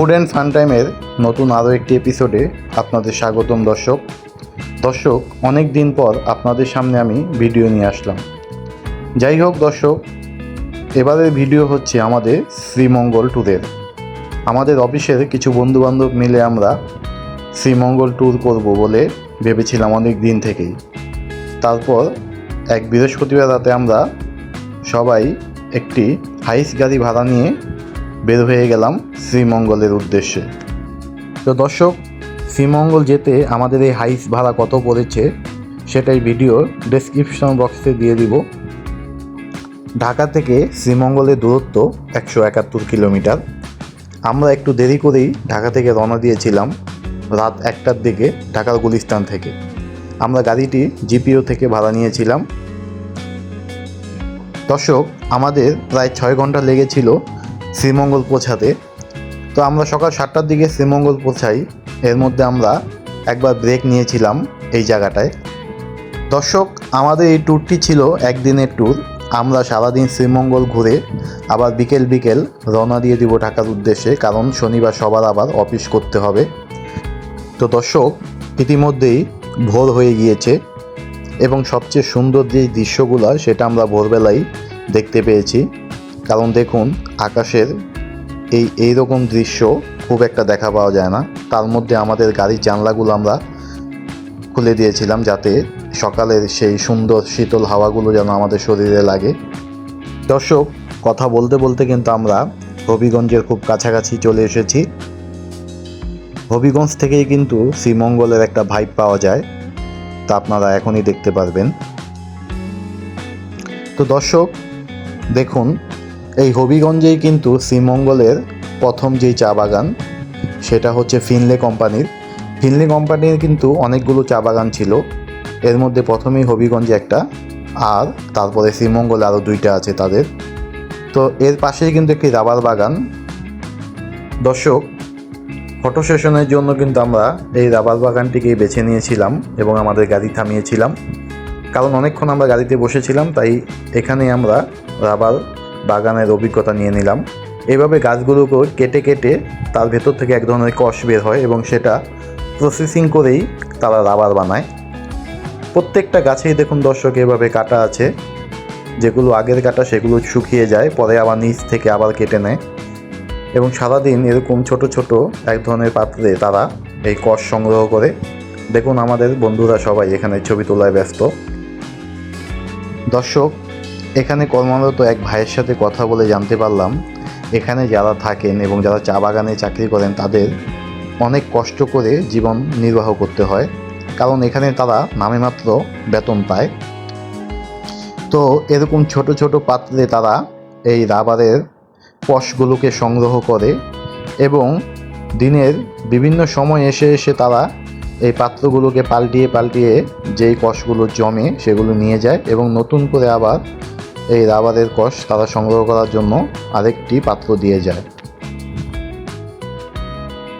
Food and fun টাইমের নতুন আরও একটি এপিসোডে আপনাদের স্বাগতম দর্শক। দর্শক অনেক দিন পর আপনাদের সামনে আমি ভিডিও নিয়ে আসলাম। যাই হোক দর্শক, এবারের ভিডিও হচ্ছে আমাদের শ্রীমঙ্গল ট্যুরের আমাদের অফিসের কিছু বন্ধুবান্ধব মিলে আমরা শ্রীমঙ্গল ট্যুর করব বলে ভেবেছিলাম অনেক দিন থেকেই। তারপর এক বৃহস্পতিবার রাতে আমরা সবাই একটি হাইস গাড়ি ভাড়া নিয়ে বের হয়ে গেলাম শ্রীমঙ্গলের উদ্দেশ্যে। তো দর্শক, শ্রীমঙ্গল যেতে আমাদের এই হাইস ভাড়া কত পড়েছে সেটাই ভিডিও ডেসক্রিপশন বক্সে দিয়ে দিব। ঢাকা থেকে শ্রীমঙ্গলের দূরত্ব একশো একাত্তর কিলোমিটার। আমরা একটু দেরি করেই ঢাকা থেকে রওনা দিয়েছিলাম রাত একটার দিকে ঢাকার গুলিস্তান থেকে। আমরা গাড়িটি জিপিও থেকে ভাড়া নিয়েছিলাম। দর্শক, আমাদের প্রায় ছয় ঘণ্টা লেগেছিল শ্রীমঙ্গল পৌঁছাতে। তো আমরা সকাল সাতটার দিকে শ্রীমঙ্গল পৌঁছাই। এর মধ্যে আমরা একবার ব্রেক নিয়েছিলাম এই জায়গাটায়। দর্শক, আমাদের এই ট্যুরটি ছিল একদিনের ট্যুর আমরা সারাদিন শ্রীমঙ্গল ঘুরে আবার বিকেল বিকেল রওনা দিয়ে দিব ঢাকার উদ্দেশ্যে, কারণ শনিবার সবার আবার অফিস করতে হবে। তো দর্শক, ইতিমধ্যেই ভোর হয়ে গিয়েছে এবং সবচেয়ে সুন্দর যে দৃশ্যগুলো, সেটা আমরা ভোরবেলায় দেখতে পেয়েছি। কারণ দেখুন, আকাশের এই এই রকম দৃশ্য খুব একটা দেখা পাওয়া যায় না। তার মধ্যে আমাদের গাড়ির জানলাগুলো আমরা খুলে দিয়েছিলাম যাতে সকালের সেই সুন্দর শীতল হাওয়াগুলো যেন আমাদের শরীরে লাগে। দর্শক, কথা বলতে বলতে কিন্তু আমরা হবিগঞ্জের খুব কাছাকাছি চলে এসেছি। হবিগঞ্জ থেকেই কিন্তু শ্রীমঙ্গলের একটা ভাইব পাওয়া যায়। তা আপনারা এখনই দেখতে পারবেন। তো দর্শক, দেখুন এই হবিগঞ্জেই কিন্তু শ্রীমঙ্গলের প্রথম যেই চা বাগান, সেটা হচ্ছে ফিনলে কোম্পানির। ফিনলে কোম্পানির কিন্তু অনেকগুলো চা বাগান ছিল। এর মধ্যে প্রথমেই হবিগঞ্জে একটা, আর তারপরে শ্রীমঙ্গলে আরও দুইটা আছে তাদের। তো এর পাশেই কিন্তু একটি রাবার বাগান। দর্শক, ফটো সেশনের জন্য কিন্তু আমরা এই রাবার বাগানটিকেই বেছে নিয়েছিলাম এবং আমাদের গাড়ি থামিয়েছিলাম। কারণ অনেকক্ষণ আমরা গাড়িতে বসেছিলাম, তাই এখানে আমরা রাবার বাগানের অভিজ্ঞতা নিয়ে নিলাম। এভাবে গাছগুলোকে কেটে কেটে তার ভেতর থেকে এক ধরনের কষ বের হয় এবং সেটা প্রসেসিং করেই তারা রাবার বানায়। প্রত্যেকটা গাছেই দেখুন দর্শক, এভাবে কাটা আছে। যেগুলো আগের কাটা সেগুলো শুকিয়ে যায়, পরে আবার নিচ থেকে আবার কেটে নেয়। এবং সারাদিন এরকম ছোট ছোট এক ধরনের পাত্রে তারা এই কষ সংগ্রহ করে। দেখুন আমাদের বন্ধুরা সবাই এখানে ছবি তোলায় ব্যস্ত। দর্শক এখানে কর্মরত এক ভাইয়ের সাথে কথা বলে জানতে পারলাম, এখানে যারা থাকেন এবং যারা চা বাগানে চাকরি করেন, তাদের অনেক কষ্ট করে জীবন নির্বাহ করতে হয়, কারণ এখানে তারা নামে মাত্র বেতন পায়। তো এরকম ছোট ছোট পাত্রে তারা এই রাবারের কষগুলোকে সংগ্রহ করে এবং দিনের বিভিন্ন সময় এসে এসে তারা এই পাত্রগুলোকে পাল্টিয়ে পাল্টিয়ে যেই কষগুলো জমে সেগুলো নিয়ে যায় এবং নতুন করে আবার এই রাবারের কষ তারা সংগ্রহ করার জন্য আরেকটি পাত্র দিয়ে যায়।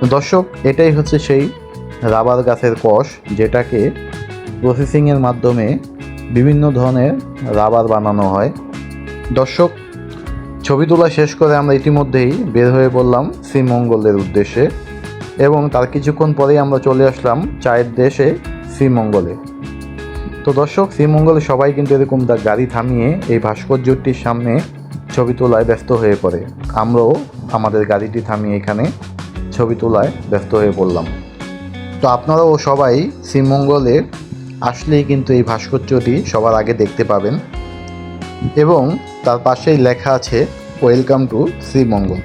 দর্শক, এটাই হচ্ছে সেই রাবার গাছের কষ, যেটাকে প্রসেসিংয়ের মাধ্যমে বিভিন্ন ধরনের রাবার বানানো হয়। দর্শক, ছবি তোলা শেষ করে আমরা ইতিমধ্যেই বের হয়ে পড়লাম শ্রীমঙ্গলের উদ্দেশ্যে এবং তার কিছুক্ষণ পরেই আমরা চলে আসলাম চায়ের দেশে শ্রীমঙ্গলে তো দর্শক, শ্রীমঙ্গলে সবাই কিন্তু এরকম দা- গাড়ি থামিয়ে এই ভাস্কর্যটির সামনে ছবি তোলায় ব্যস্ত হয়ে পড়ে। আমরাও আমাদের গাড়িটি থামিয়ে এখানে ছবি তোলায় ব্যস্ত হয়ে পড়লাম। তো আপনারাও সবাই শ্রীমঙ্গলে আসলেই কিন্তু এই ভাস্কর্যটি সবার আগে দেখতে পাবেন এবং তার পাশেই লেখা আছে ওয়েলকাম টু শ্রীমঙ্গল।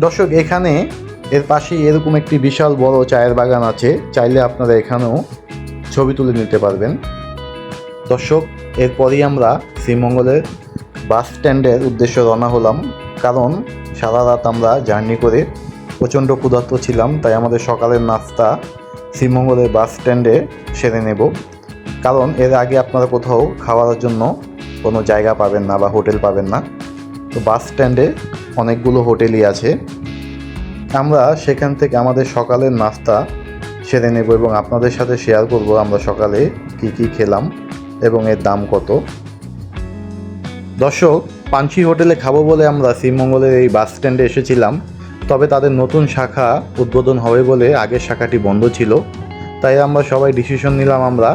দর্শক, এখানে এর পাশেই এরকম একটি বিশাল বড় চায়ের বাগান আছে। চাইলে আপনারা এখানেও ছবি তুলে নিতে পারবেন। দর্শক, এরপরই আমরা শ্রীমঙ্গলের বাস স্ট্যান্ডের উদ্দেশ্যে রওনা হলাম। কারণ সারা রাত আমরা জার্নি করে প্রচণ্ড ক্ষুধার্ত ছিলাম, তাই আমাদের সকালের নাস্তা শ্রীমঙ্গলের বাস স্ট্যান্ডে সেরে নেব। কারণ এর আগে আপনারা কোথাও খাওয়ার জন্য কোনো জায়গা পাবেন না বা হোটেল পাবেন না। তো বাস স্ট্যান্ডে অনেকগুলো হোটেলই আছে। আমরা সেখান থেকে আমাদের সকালের নাস্তা সেরে নেব এবং আপনাদের সাথে শেয়ার করব আমরা সকালে কী কী খেলাম এবং এর দাম কত। দর্শক পাঞ্চি হোটেলে খাব বলে আমরা শ্রীমঙ্গলের এই বাস স্ট্যান্ডে এসেছিলাম, তবে তাদের নতুন শাখা উদ্বোধন হবে বলে আগের শাখাটি বন্ধ ছিল। তাই আমরা সবাই ডিসিশন নিলাম আমরা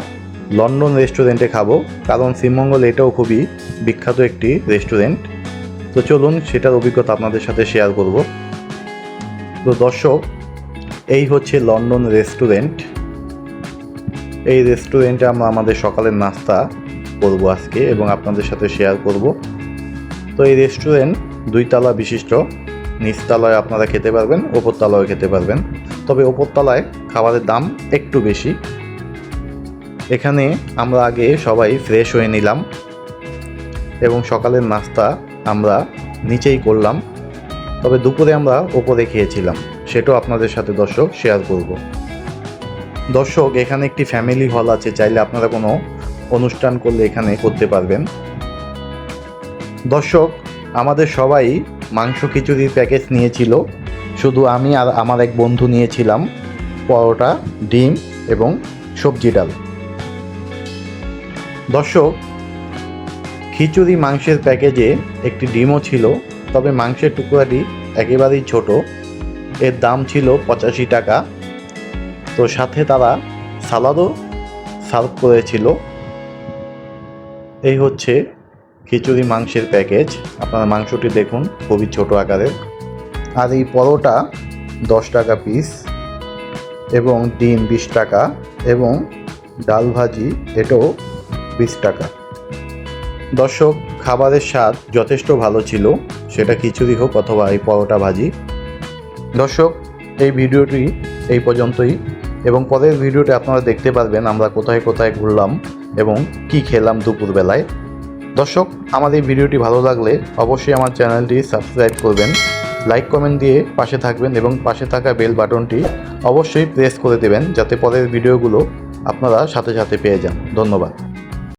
লন্ডন রেস্টুরেন্টে খাব, কারণ শ্রীমঙ্গল এটাও খুবই বিখ্যাত একটি রেস্টুরেন্ট তো চলুন সেটার অভিজ্ঞতা আপনাদের সাথে শেয়ার করব। তো দর্শক এই হচ্ছে লন্ডন রেস্টুরেন্ট। এই রেস্টুরেন্টে আমরা আমাদের সকালের নাস্তা করব আজকে এবং আপনাদের সাথে শেয়ার করব। তো এই রেস্টুরেন্ট দুই তালা বিশিষ্ট নিচতলায় আপনারা খেতে পারবেন ওপরতলায় খেতে পারবেন। তবে ওপরতলায় খাবারের দাম একটু বেশি। এখানে আমরা আগে সবাই ফ্রেশ হয়ে নিলাম এবং সকালের নাস্তা আমরা নিচেই করলাম। তবে দুপুরে আমরা ওপরে খেয়েছিলাম। সেটাও আপনাদের সাথে দর্শক শেয়ার করব। দর্শক, এখানে একটি ফ্যামিলি হল আছে, চাইলে আপনারা কোনো অনুষ্ঠান করলে এখানে করতে পারবেন। দর্শক, আমাদের সবাই মাংস খিচুড়ির প্যাকেজ নিয়েছিল। শুধু আমি আর আমার এক বন্ধু নিয়েছিলাম, পরোটা, ডিম এবং সবজি ডাল। দর্শক, খিচুড়ি মাংসের প্যাকেজে একটি ডিমও ছিল, তবে মাংসের টুকরাটি একেবারেই ছোট। এর দাম ছিল পঁচাশি টাকা। তো সাথে তারা সালাদও সার্ভ করেছিল। এই হচ্ছে খিচুড়ি মাংসের প্যাকেজ আপনারা মাংসটি দেখুন, খুবই ছোট আকারের। আর এই পরোটা দশ টাকা পিস এবং ডিম বিশ টাকা এবং ডাল ভাজি, এটাও বিশ টাকা। দর্শক, খাবারের স্বাদ যথেষ্ট ভালো ছিল। সেটা খিচুড়ি হোক অথবা এই পরোটা ভাজি। দর্শক, এই ভিডিওটি এই পর্যন্তই এবং পরের ভিডিওটি আপনারা দেখতে পারবেন আমরা কোথায় কোথায় ঘুরলাম এবং কি খেলাম দুপুরবেলায়। দর্শক, আমার এই ভিডিওটি ভালো লাগলে অবশ্যই আমার চ্যানেলটি সাবস্ক্রাইব করবেন, লাইক কমেন্ট দিয়ে পাশে থাকবেন এবং পাশে থাকা বেল বাটনটি অবশ্যই প্রেস করে দেবেন যাতে পরের ভিডিওগুলো আপনারা সাথে সাথে পেয়ে যান। ধন্যবাদ।